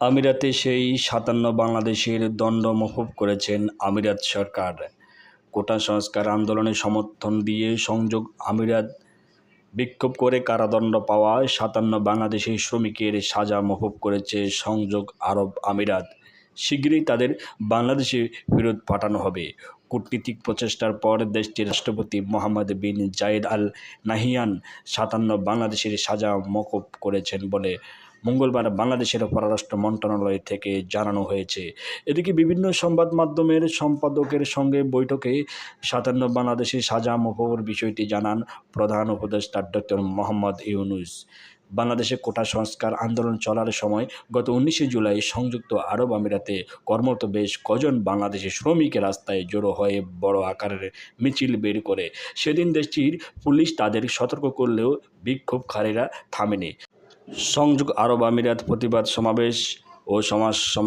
আমিরাতে সেই সাতান্ন বাংলাদেশের দণ্ড মকুব করেছেন আমিরাত সরকার। কোটা সংস্কার আন্দোলনে সমর্থন দিয়ে সংযোগ আমিরাত বিক্ষোভ করে কারাদণ্ড পাওয়া সাতান্ন বাংলাদেশি শ্রমিকের সাজা মকুব করেছে সংযোগ আরব আমিরাত। শিগগিরই তাদের বাংলাদেশে ফেরত পাঠানো হবে। কূটনীতিক প্রচেষ্টার পর দেশটির রাষ্ট্রপতি মোহাম্মদ বিন জায়েদ আল নাহিয়ান সাতান্ন বাংলাদেশের সাজা মকুব করেছেন বলে মঙ্গলবার বাংলাদেশের পররাষ্ট্র মন্ত্রণালয় থেকে জানানো হয়েছে। এদিকে বিভিন্ন সংবাদ মাধ্যমের সম্পাদকের সঙ্গে বৈঠকে সাতান্ন বাংলাদেশের সাজা মকুবের বিষয়টি জানান প্রধান উপদেষ্টা ডক্টর মোহাম্মদ ইউনুস। বাংলাদেশে কোটা সংস্কার আন্দোলন চলার সময় গত উনিশে জুলাই সংযুক্ত আরব আমিরাতে কর্মরত বেশ কজন বাংলাদেশি শ্রমিক রাস্তায় জড়ো হয়ে বড় আকারের মিছিল বের করে। সেদিন দেশটির পুলিশ তাদের সতর্ক করলেও বিক্ষোভকারীরা থামেনি। সংযুক্ত আরব আমিরাত প্রতিবাদ সমাবেশ ও সমাজ সমাবেশ